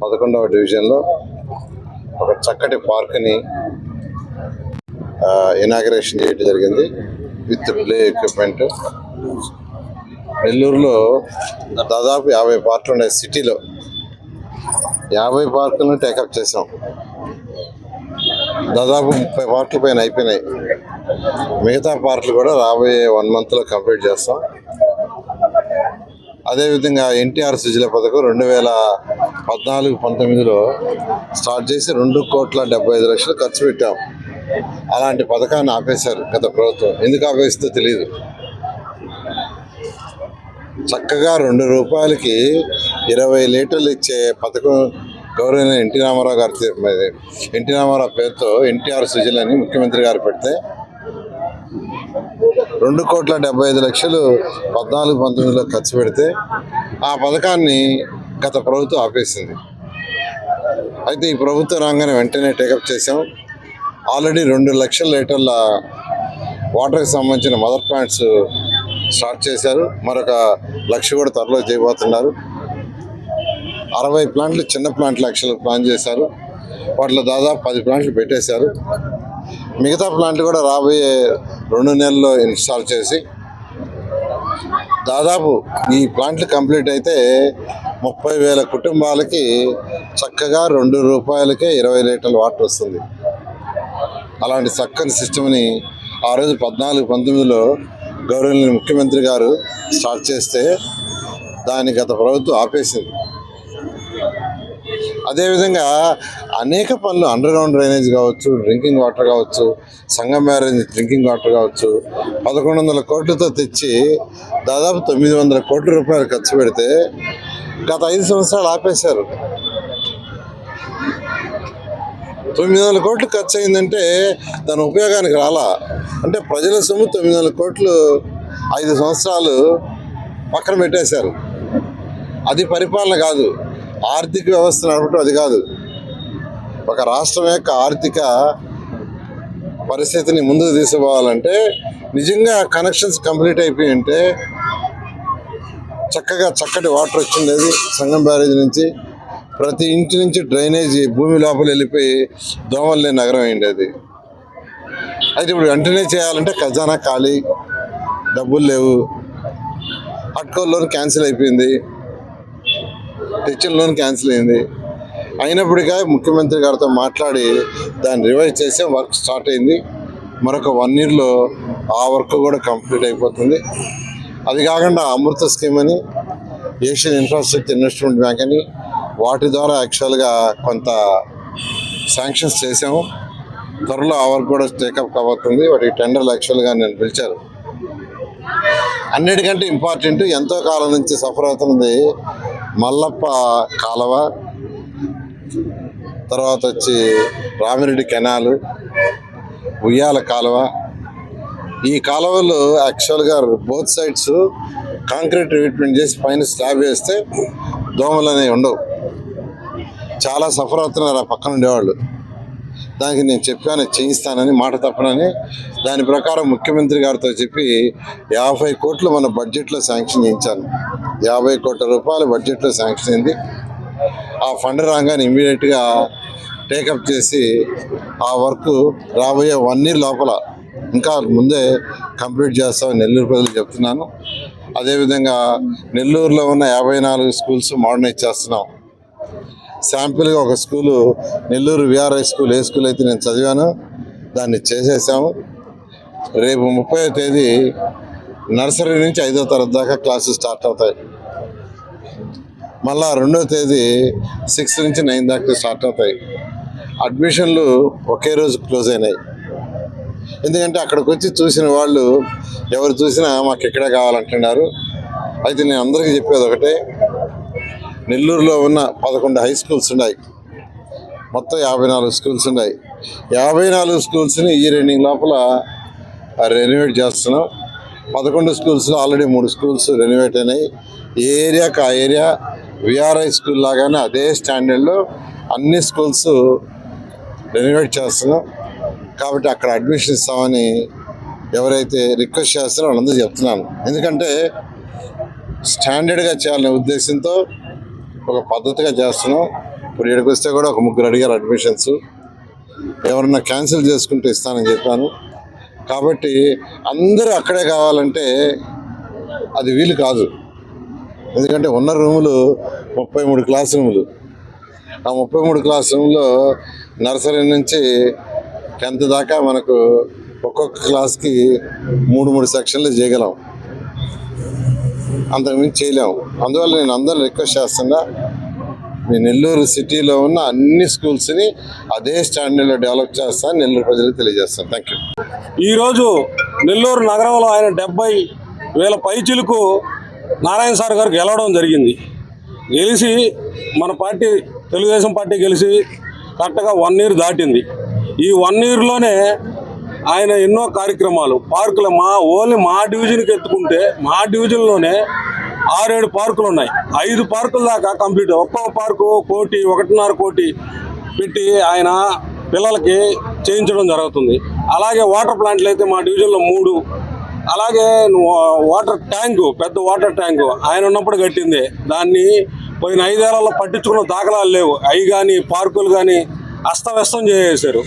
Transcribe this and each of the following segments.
పదకొండవ డివిజన్లో ఒక చక్కటి పార్క్ని ఇనాగరేషన్ చేయడం జరిగింది విత్ ప్లే ఎక్విప్మెంట్. నెల్లూరులో దాదాపు యాభై పార్కులు ఉన్నాయి సిటీలో. యాభై పార్కులను టేకప్ చేసాం దాదాపు ముప్పై పార్కుల పైన అయిపోయినాయి. మిగతా పార్ట్లు కూడా రాబోయే వన్ మంత్లో కంప్లీట్ చేస్తాం. అదేవిధంగా ఎన్టీఆర్ సుజల పథకం రెండు వేల పద్నాలుగు పంతొమ్మిదిలో స్టార్ట్ చేసి రెండు కోట్ల డెబ్బై ఐదు లక్షలు ఖర్చు పెట్టాం. అలాంటి పథకాన్ని ఆపేశారు గత ప్రభుత్వం. ఎందుకు ఆపేస్తుందో తెలియదు చక్కగా రెండు రూపాయలకి ఇరవై లీటర్లు ఇచ్చే పథకం గౌరవైన ఎన్టీ రామారావు గారి ఎన్టీ రామారావు పేరుతో ఎన్టీఆర్ సుజల అని ముఖ్యమంత్రి గారు పెడితే రెండు కోట్ల డెబ్బై ఐదు లక్షలు పద్నాలుగు పంతొమ్మిదిలో ఖర్చు పెడితే ఆ పథకాన్ని గత ప్రభుత్వం ఆపేసింది. అయితే ఈ ప్రభుత్వ రాగానే వెంటనే టేకప్ చేసాం ఆల్రెడీ రెండు లక్షల లీటర్ల వాటర్కి సంబంధించిన మదర్ ప్లాంట్స్ స్టార్ట్ చేశారు. మరొక లక్ష కూడా త్వరలో చేయబోతున్నారు. అరవై ప్లాంట్లు చిన్న ప్లాంట్లు లక్షలు ప్లాన్ చేశారు. వాటిలో దాదాపు పది ప్లాంట్లు పెట్టేశారు. మిగతా ప్లాంట్లు కూడా రాబోయే రెండు నెలల్లో ఇన్స్టాల్ చేసి దాదాపు ఈ ప్లాంట్లు కంప్లీట్ అయితే ముప్పై వేల కుటుంబాలకి చక్కగా రెండు రూపాయలకే ఇరవై లీటర్ల వాటర్ వస్తుంది. అలాంటి చక్కని సిస్టమ్ని ఆ రోజు పద్నాలుగు పంతొమ్మిదిలో గౌరవనీయ ముఖ్యమంత్రి గారు స్టార్ట్ చేస్తే దాన్ని గత ప్రభుత్వం ఆపేసింది. అదేవిధంగా అనేక పనులు అండర్ గ్రౌండ్ డ్రైనేజ్ కావచ్చు డ్రింకింగ్ వాటర్ కావచ్చు సంగం బ్యారేజ్ డ్రింకింగ్ వాటర్ కావచ్చు పదకొండు వందల కోట్లతో తెచ్చి దాదాపు తొమ్మిది వందల కోట్ల రూపాయలు ఖర్చు పెడితే గత ఐదు సంవత్సరాలు ఆపేశారు. తొమ్మిది వందల కోట్లు ఖర్చు అయిందంటే దాని ఉపయోగానికి రాలా. అంటే ప్రజల సొమ్ము తొమ్మిది వందల కోట్లు ఐదు సంవత్సరాలు పక్కన పెట్టేశారు. అది పరిపాలన కాదు. ఆర్థిక వ్యవస్థ నడపటం అది కాదు. ఒక రాష్ట్రం యొక్క ఆర్థిక పరిస్థితిని ముందుకు తీసుకుపోవాలంటే నిజంగా కనెక్షన్స్ కంప్లీట్ అయిపోయి ఉంటే చక్కగా చక్కటి వాటర్ వచ్చిండేది సంగం బ్యారేజ్ నుంచి. ప్రతి ఇంటి నుంచి డ్రైనేజీ భూమి లోపల వెళ్ళిపోయి దోమలు లేని నగరం అయిండేది. అయితే ఇప్పుడు వెంటనే చేయాలంటే ఖజానా ఖాళీ డబ్బులు లేవు. అట్కో లోన్ క్యాన్సిల్ అయిపోయింది. తెచ్చిన లోన్ క్యాన్సిల్ అయింది. అయినప్పటికీ ముఖ్యమంత్రి గారితో మాట్లాడి దాన్ని రివైజ్ చేసి వర్క్ స్టార్ట్ అయింది. మరొక వన్ ఇయర్లో ఆ వర్క్ కూడా కంప్లీట్ అయిపోతుంది. అది కాకుండా అమృత స్కీమ్ అని ఏషియన్ ఇన్ఫ్రాస్ట్రక్చర్ ఇన్వెస్ట్మెంట్ బ్యాంక్ అని వాటి ద్వారా యాక్చువల్గా కొంత శాంక్షన్స్ చేసాము త్వరలో ఆ వర్క్ కూడా టేకప్ కాబోతుంది. వాటికి టెండర్లు యాక్చువల్గా నేను పిలిచారు. అన్నిటికంటే ఇంపార్టెంట్ ఎంతో కాలం నుంచి సఫర్ అవుతున్నది మల్లప్ప కాలువ తర్వాత వచ్చి రామిరెడ్డి కెనాలు ఉయ్యాల కాలువ. ఈ కాలువలు యాక్చువల్గా బోత్ సైడ్స్ కాంక్రీట్ ట్రీట్మెంట్ చేసి పైన స్లాబ్ వేస్తే దోమలు అనేవి ఉండవు. చాలా సఫర్ అవుతున్నారు ఆ పక్కన ఉండేవాళ్ళు. దానికి నేను చెప్పాను చేయిస్తానని మాట తప్పనని. దాని ప్రకారం ముఖ్యమంత్రి గారితో చెప్పి యాభై కోట్లు మన బడ్జెట్లో శాంక్షన్ చేయించాను. యాభై కోట్ల రూపాయల బడ్జెట్లో శాంక్షన్ అయింది. ఆ ఫండ్ రాగానే ఇమీడియట్గా టేకప్ చేసి ఆ వర్క్ రాబోయే వన్ ఇయర్ లోపల ఇంకా ముందే కంప్లీట్ చేస్తామని నెల్లూరు ప్రజలు చెప్తున్నాను. అదేవిధంగా నెల్లూరులో ఉన్న యాభై నాలుగు స్కూల్స్ మోడర్నైజ్ చేస్తున్నాం. శాంపిల్గా ఒక స్కూలు నెల్లూరు విఆర్ఐ స్కూల్ ఏ స్కూల్ అయితే నేను చదివాను దాన్ని చేసేసాము. రేపు ముప్పై తేదీ నర్సరీ నుంచి ఐదో తరగతి దాకా క్లాసెస్ స్టార్ట్ అవుతాయి. మళ్ళా రెండో తేదీ సిక్స్ నుంచి నైన్ దాకా స్టార్ట్ అవుతాయి. అడ్మిషన్లు ఒకే రోజు క్లోజ్ అయినాయి. ఎందుకంటే అక్కడికి వచ్చి చూసిన వాళ్ళు ఎవరు చూసినా మాకు ఇక్కడే కావాలంటున్నారు. అయితే నేను అందరికీ చెప్పేది ఒకటే నెల్లూరులో ఉన్న పదకొండు హై స్కూల్స్ ఉన్నాయి. మొత్తం యాభై నాలుగు స్కూల్స్ ఉన్నాయి. యాభై నాలుగు స్కూల్స్ని ఈ రెండింగ్ లోపల రెనోవేట్ చేస్తున్నాం. పదకొండు స్కూల్స్లో ఆల్రెడీ మూడు స్కూల్స్ రెనోవేట్ అయినాయి. ఏరియాకి ఆ ఏరియా విఆర్ఐ స్కూల్ లాగానే అదే స్టాండర్డ్లో అన్ని స్కూల్స్ రెనోవేట్ చేస్తున్నాం. కాబట్టి అక్కడ అడ్మిషన్ ఇస్తామని ఎవరైతే రిక్వెస్ట్ చేస్తారో వాళ్ళందరూ చెప్తున్నాను ఎందుకంటే స్టాండర్డ్గా చేయాలనే ఉద్దేశంతో ఒక పద్ధతిగా చేస్తున్నాం. ఇప్పుడు ఇక్కడికి వస్తే కూడా ఒక ముగ్గురు అడిగారు అడ్మిషన్స్. ఎవరన్నా క్యాన్సిల్ చేసుకుంటే ఇస్తానని చెప్పాను. కాబట్టి అందరూ అక్కడే కావాలంటే అది వీలు కాదు. ఎందుకంటే ఉన్న రూములు ముప్పై మూడు క్లాస్ రూములు. ఆ ముప్పై మూడు క్లాస్ రూమ్లో నర్సరీ నుంచి టెన్త్ దాకా మనకు ఒక్కొక్క క్లాస్కి మూడు మూడు సెక్షన్లు చేయగలం. అంతకుమించి చేయలేము అందువల్ల నేను అందరూ రిక్వెస్ట్ చేస్తున్నా మీ నెల్లూరు సిటీలో ఉన్న అన్ని స్కూల్స్ని అదే స్టాండర్డ్లో డెవలప్ చేస్తాను నెల్లూరు ప్రజలకు తెలియజేస్తాను. థ్యాంక్ యూ ఈరోజు నెల్లూరు నగరంలో ఆయన డెబ్బై వేల పైచిలకు నారాయణ సార్ గారు గెలవడం జరిగింది. గెలిచి మన పార్టీ తెలుగుదేశం పార్టీ గెలిచి కరెక్ట్గా వన్ ఇయర్ దాటింది. ఈ వన్ ఇయర్లోనే ఆయన ఎన్నో కార్యక్రమాలు పార్కులు మా ఓన్లీ మా డివిజన్కి ఎత్తుకుంటే మా డివిజన్లోనే ఆరేడు పార్కులు ఉన్నాయి. ఐదు పార్కుల దాకా కంప్లీట్. ఒక్కో పార్కు కోటి ఒకటిన్నర కోటి పెట్టి ఆయన పిల్లలకి చేయించడం జరుగుతుంది. అలాగే వాటర్ ప్లాంట్లు అయితే మా డివిజన్లో మూడు అలాగే వాటర్ ట్యాంకు పెద్ద వాటర్ ట్యాంకు ఆయన ఉన్నప్పుడు కట్టింది. దాన్ని పోయిన ఐదేళ్ళలో పట్టించుకున్న దాఖలాలు లేవు. అవి కానీ పార్కులు కానీ అస్తవ్యస్తం చేసేశారు.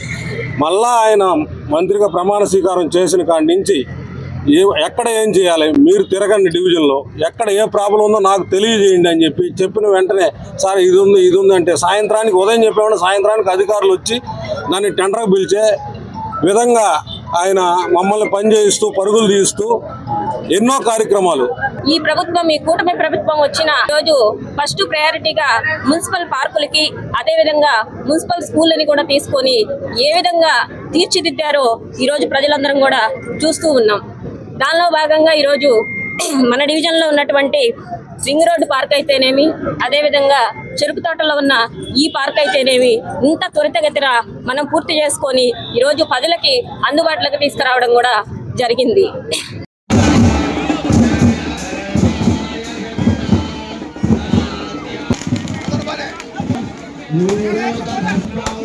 మళ్ళా ఆయన మంత్రిగా ప్రమాణ స్వీకారం చేసిన కాడి నుంచి ఏ ఎక్కడ ఏం చేయాలి? మీరు తిరగండి డివిజన్లో. ఎక్కడ ఏ ప్రాబ్లం ఉందో నాకు తెలియజేయండి అని చెప్పి చెప్పిన వెంటనే సార్ ఇది ఉంది ఇది ఉంది అంటే సాయంత్రానికి ఉదయం చెప్పేవాడు సాయంత్రానికి అధికారులు వచ్చి దాన్ని టెండర్కి పిలిచే విధంగా ఆయన మమ్మల్ని పనిచేయిస్తూ పరుగులు తీస్తూ ఎన్నో కార్యక్రమాలు. ఈ ప్రభుత్వం ఈ కూటమి ప్రభుత్వం వచ్చిన రోజు ఫస్ట్ ప్రయారిటీగా మున్సిపల్ పార్కులకి అదే విధంగా మున్సిపల్ స్కూళ్ళని కూడా తీసుకొని ఏ విధంగా తీర్చిదిద్దారో ఈ రోజు ప్రజలందరం కూడా చూస్తూ ఉన్నాం. దానిలో భాగంగా ఈరోజు మన డివిజన్లో ఉన్నటువంటి రింగ్ రోడ్డు పార్క్ అయితేనేమి అదేవిధంగా చెరుకు తోటలో ఉన్న ఈ పార్క్ అయితేనేమి ఇంత త్వరితగతిన మనం పూర్తి చేసుకొని ఈరోజు ప్రజలకి అందుబాటులోకి తీసుకురావడం కూడా జరిగింది. మహిమ